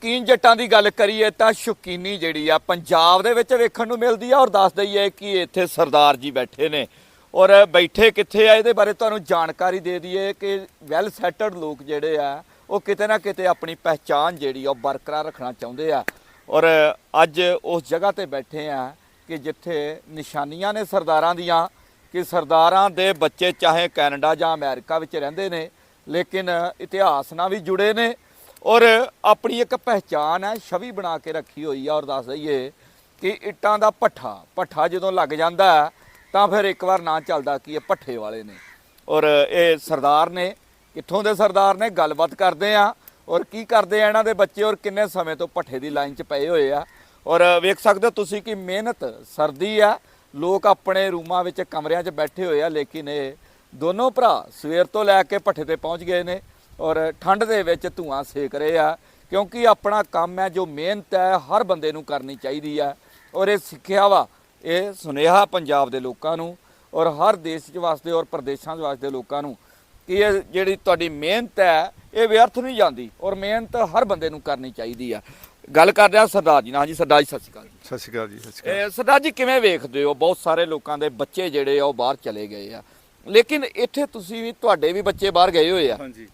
ਸ਼ੌਕੀਨ ਜੱਟਾਂ ਦੀ ਗੱਲ ਕਰੀਏ ਤਾਂ ਸ਼ੌਕੀਨੀ ਜਿਹੜੀ ਆ ਪੰਜਾਬ ਦੇ ਵਿੱਚ ਵੇਖਣ ਨੂੰ ਮਿਲਦੀ ਆ ਔਰ ਦੱਸ ਦਈਏ ਕਿ ਇੱਥੇ ਸਰਦਾਰ ਜੀ ਬੈਠੇ ਨੇ। ਔਰ ਬੈਠੇ ਕਿੱਥੇ ਆ? ਇਹਦੇ ਬਾਰੇ ਤੁਹਾਨੂੰ ਜਾਣਕਾਰੀ ਦੇ ਦਈਏ ਕਿ ਵੈਲ ਸੈਟਲਡ ਲੋਕ ਜਿਹੜੇ ਆ, ਉਹ ਕਿਤੇ ਨਾ ਕਿਤੇ ਆਪਣੀ ਪਹਿਚਾਨ ਜਿਹੜੀ ਆ ਉਹ ਬਰਕਰਾਰ ਰੱਖਣਾ ਚਾਹੁੰਦੇ ਆ। ਔਰ ਅੱਜ ਉਸ ਜਗ੍ਹਾ ਤੇ ਬੈਠੇ ਆ ਕਿ ਜਿੱਥੇ ਨਿਸ਼ਾਨੀਆਂ ਨੇ ਸਰਦਾਰਾਂ ਦੀਆਂ, ਕਿ ਸਰਦਾਰਾਂ ਦੇ ਬੱਚੇ ਚਾਹੇ ਕੈਨੇਡਾ ਜਾਂ ਅਮਰੀਕਾ ਵਿੱਚ ਰਹਿੰਦੇ ਨੇ, ਲੇਕਿਨ ਇਤਿਹਾਸ ਨਾਲ ਵੀ ਜੁੜੇ ਨੇ। ਔਰ ਆਪਣੀ ਇੱਕ ਪਹਿਚਾਨ ਹੈ, ਛਵੀ ਬਣਾ ਕੇ ਰੱਖੀ ਹੋਈ ਆ ਔਰ ਦੱਸ ਦਈਏ ਕਿ ਇੱਟਾਂ ਦਾ ਪੱਠਾ ਪੱਠਾ ਜਦੋਂ ਲੱਗ ਜਾਂਦਾ ਤਾਂ ਫਿਰ ਇੱਕ ਵਾਰ ਨਾਂ ਚੱਲਦਾ ਕਿ ਇਹ ਪੱਠੇ ਵਾਲੇ ਨੇ। ਔਰ ਇਹ ਸਰਦਾਰ ਨੇ, ਕਿੱਥੋਂ ਦੇ ਸਰਦਾਰ ਨੇ, ਗੱਲਬਾਤ ਕਰਦੇ ਆ ਔਰ ਕੀ ਕਰਦੇ ਆ ਇਹਨਾਂ ਦੇ ਬੱਚੇ ਔਰ ਕਿੰਨੇ ਸਮੇਂ ਤੋਂ ਪੱਠੇ ਦੀ ਲਾਈਨ 'ਚ ਪਏ ਹੋਏ ਆ। ਔਰ ਵੇਖ ਸਕਦੇ ਹੋ ਤੁਸੀਂ ਕਿ ਮਿਹਨਤ, ਸਰਦੀ ਆ, ਲੋਕ ਆਪਣੇ ਰੂਮਾਂ ਵਿੱਚ ਕਮਰਿਆਂ 'ਚ ਬੈਠੇ ਹੋਏ ਆ, ਲੇਕਿਨ ਇਹ ਦੋਨੋਂ ਭਰਾ ਸਵੇਰ ਤੋਂ ਲੈ ਕੇ ਪੱਠੇ ਤੇ ਪਹੁੰਚ ਗਏ ਨੇ। ਔਰ ਠੰਡ ਦੇ ਵਿੱਚ ਧੂਆਂ ਸੇਕ ਰਹੇ ਆ ਕਿਉਂਕਿ ਆਪਣਾ ਕੰਮ ਹੈ ਜੋ ਮਿਹਨਤ ਹੈ ਹਰ ਬੰਦੇ ਨੂੰ ਕਰਨੀ ਚਾਹੀਦੀ ਹੈ ਔਰ ਇਹ ਸਿੱਖਿਆ ਵਾ ਇਹ ਸੁਨੇਹਾ ਪੰਜਾਬ ਦੇ ਲੋਕਾਂ ਨੂੰ ਔਰ ਹਰ ਦੇਸ਼ 'ਚ ਵਾਸਤੇ ਔਰ ਪ੍ਰਦੇਸ਼ਾਂ 'ਚ ਵਾਸਤੇ ਲੋਕਾਂ ਨੂੰ ਕਿ ਇਹ ਜਿਹੜੀ ਤੁਹਾਡੀ ਮਿਹਨਤ ਹੈ ਇਹ ਵਿਅਰਥ ਨਹੀਂ ਜਾਂਦੀ ਔਰ ਮਿਹਨਤ ਹਰ ਬੰਦੇ ਨੂੰ ਕਰਨੀ ਚਾਹੀਦੀ ਆ। ਗੱਲ ਕਰ ਰਿਹਾ ਸਰਦਾਰ ਜੀ ਨਾਲ ਜੀ ਸਰਦਾਰ ਜੀ ਸਤਿ ਸ਼੍ਰੀ ਅਕਾਲ ਜੀ। ਸਤਿ ਸ਼੍ਰੀ ਅਕਾਲ ਜੀ ਸਤਿ ਸ਼੍ਰੀ ਇਹ ਸਰਦਾਰ ਜੀ ਕਿਵੇਂ ਵੇਖਦੇ ਹੋ? ਬਹੁਤ ਸਾਰੇ ਲੋਕਾਂ ਦੇ ਬੱਚੇ ਜਿਹੜੇ ਆ ਉਹ ਬਾਹਰ ਚਲੇ ਗਏ ਆ। ਲੇਕਿਨ ਇੱਥੇ ਤੁਸੀਂ ਵੀ ਤੁਹਾਡੇ ਵੀ ਬੱਚੇ ਬਾਹਰ ਗਏ ਹੋਏ ਆ। ਅਕਾਲ ਹਾਂਜੀ।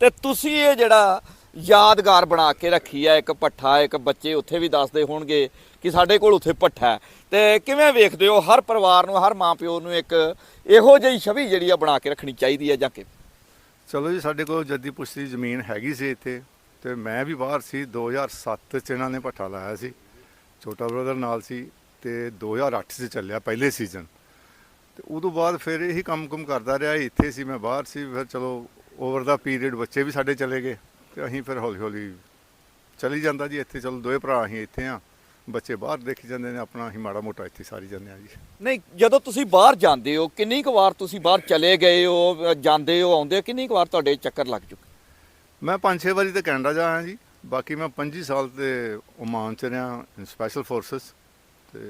ਤੇ ਤੁਸੀਂ ਇਹ ਜਿਹੜਾ ਯਾਦਗਾਰ ਬਣਾ ਕੇ ਰੱਖੀ ਆ, ਇੱਕ ਪੱਠਾ ਇੱਕ ਬੱਚੇ ਉੱਥੇ ਵੀ ਦੱਸਦੇ ਹੋਣਗੇ ਕਿ ਸਾਡੇ ਕੋਲ ਉੱਥੇ ਪੱਠਾ ਹੈ। ਤੇ ਕਿਵੇਂ ਵੇਖਦੇ ਹੋ ਹਰ ਪਰਿਵਾਰ ਨੂੰ, ਹਰ ਮਾਂ ਪਿਓ ਨੂੰ ਇੱਕ ਇਹੋ ਜਿਹੀ ਛਵੀ ਜਿਹੜੀ ਆ ਬਣਾ ਕੇ ਰੱਖਣੀ ਚਾਹੀਦੀ ਹੈ ਜਾਂ ਕਿ ਚਲੋ ਜੀ, ਸਾਡੇ ਕੋਲ ਜੱਦੀ ਪੁਸ਼ਤੀ ਜ਼ਮੀਨ ਹੈਗੀ ਸੀ ਇੱਥੇ ਤੇ ਮੈਂ ਵੀ ਬਾਹਰ ਸੀ। 2007 ਚ ਇਹਨਾਂ ਨੇ ਪੱਠਾ ਲਾਇਆ ਸੀ। ਛੋਟਾ ਬ੍ਰਦਰ ਨਾਲ ਸੀ ਤੇ 2008 ਚ ਚੱਲਿਆ ਪਹਿਲੇ ਸੀਜ਼ਨ ਤੇ ਉਦੋਂ ਬਾਅਦ ਫਿਰ ਇਹੀ ਕੰਮ-ਕੁਮ ਕਰਦਾ ਰਿਹਾ। ਇੱਥੇ ਸੀ, ਮੈਂ ਬਾਹਰ ਸੀ, ਫਿਰ ਚਲੋ ਓਵਰ ਦਾ ਪੀਰੀਅਡ ਬੱਚੇ ਵੀ ਸਾਡੇ ਚਲੇ ਗਏ ਤੇ ਅਸੀਂ ਫਿਰ ਹੌਲੀ-ਹੌਲੀ ਚਲੀ ਜਾਂਦਾ ਜੀ ਇੱਥੇ। ਚਲੋ ਦੋਏ ਭਰਾ ਅਸੀਂ ਇੱਥੇ ਆ ਬੱਚੇ ਬਾਹਰ ਦੇਖੀ ਜਾਂਦੇ ਨੇ ਆਪਣਾ ਅਸੀਂ ਮਾੜਾ ਮੋਟਾ ਇੱਥੇ ਸਾਰੀ ਜਾਂਦੇ ਆ ਜੀ। ਨਹੀਂ ਜਦੋਂ ਤੁਸੀਂ ਬਾਹਰ ਜਾਂਦੇ ਹੋ ਕਿੰਨੀ ਕੁ ਵਾਰ ਤੁਸੀਂ ਬਾਹਰ ਚਲੇ ਗਏ ਹੋ ਜਾਂਦੇ ਹੋ ਆਉਂਦੇ ਹੋ? ਕਿੰਨੀ ਕੁ ਵਾਰ ਤੁਹਾਡੇ ਚੱਕਰ ਲੱਗ ਚੁੱਕੇ? ਮੈਂ ਪੰਜ ਛੇ ਵਾਰੀ ਤੇ ਕੈਨੇਡਾ ਜਾ ਆਇਆ ਜੀ। ਬਾਕੀ ਮੈਂ 25 ਸਾਲ ਤੇ ਓਮਾਨ ਚ ਰਿਹਾ ਸਪੈਸ਼ਲ ਫੋਰਸਸ ਤੇ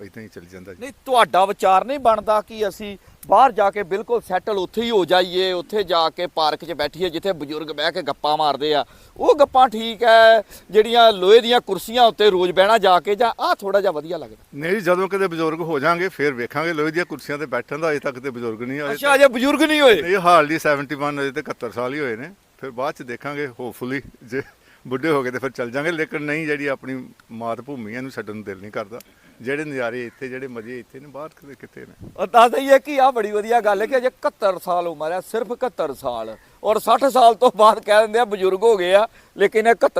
ਇਦਾਂ ਹੀ ਚੱਲ ਜਾਂਦਾ ਜੀ। ਨਹੀਂ ਤੁਹਾਡਾ ਵਿਚਾਰ ਨਹੀਂ ਬਣਦਾ ਕਿ ਅਸੀਂ ਬਾਹਰ ਜਾ ਕੇ ਬਿਲਕੁਲ ਸੈਟਲ ਉੱਥੇ ਹੀ ਹੋ ਜਾਈਏ ਉੱਥੇ ਜਾ ਕੇ ਪਾਰਕ 'ਚ ਬੈਠੀਏ ਜਿੱਥੇ ਬਜ਼ੁਰਗ ਬਹਿ ਕੇ ਗੱਪਾਂ ਮਾਰਦੇ ਆ। ਉਹ ਗੱਪਾਂ ਠੀਕ ਹੈ ਜਿਹੜੀਆਂ ਲੋਹੇ ਦੀਆਂ ਕੁਰਸੀਆਂ ਉੱਤੇ ਰੋਜ਼ ਬਹਿਣਾ ਜਾ ਕੇ ਜਾਂ ਆਹ ਥੋੜਾ ਜਿਹਾ ਵਧੀਆ ਲੱਗਦਾ। ਨਹੀਂ ਜਦੋਂ ਕਦੇ ਬਜ਼ੁਰਗ ਹੋ ਜਾਾਂਗੇ ਫਿਰ ਵੇਖਾਂਗੇ ਲੋਹੇ ਦੀਆਂ ਕੁਰਸੀਆਂ ਤੇ ਬੈਠਣ ਦਾ ਅਜੇ ਤੱਕ ਤੇ ਬਜ਼ੁਰਗ ਨਹੀਂ ਆਏ ਅੱਛਾ ਅਜੇ ਬਜ਼ੁਰਗ ਨਹੀਂ ਹੋਏ? ਇਹ ਹਾਲ ਦੀ 71 ਅਜੇ ਤੇ 71 ਸਾਲ ਹੀ ਹੋਏ ਨੇ। ਫਿਰ ਬਾਅਦ ਚ ਦੇਖਾਂਗੇ ਹੋਪਫੁਲੀ ਜੇ ਬੁੱਢੇ ਹੋ ਗਏ ਤੇ ਫਿਰ ਚੱਲ ਜਾਾਂਗੇ, ਲੇਕਿਨ ਨਹੀਂ ਜਿਹੜੀ ਆਪਣੀ ਮਾਤ ਭੂਮੀ ਹੈ ਇਹਨੂੰ ਛੱਡਣ ਨੂੰ ਦਿਲ ਨਹੀਂ ਕਰਦਾ। ਜਿਹੜੇ ਨਜ਼ਾਰੇ ਇੱਥੇ, ਜਿਹੜੇ ਮਜ਼ੇ ਇੱਥੇ ਨੇ, ਬਾਹਰ ਕਿਤੇ ਕਿਤੇ ਨੇ। ਔਰ ਦੱਸ ਦਈਏ ਕਿ ਆ ਬੜੀ ਵਧੀਆ ਗੱਲ ਹੈ ਕਿ ਅਜੇ 71 ਸਾਲ ਉਮਰ ਹੈ, ਸਿਰਫ 71 ਸਾਲ। ਔਰ 60 ਸਾਲ ਤੋਂ ਬਾਅਦ ਕਹਿ ਦਿੰਦੇ ਆ ਬਜ਼ੁਰਗ ਹੋ ਗਏ ਆ, ਲੇਕਿਨ ਇਹ 71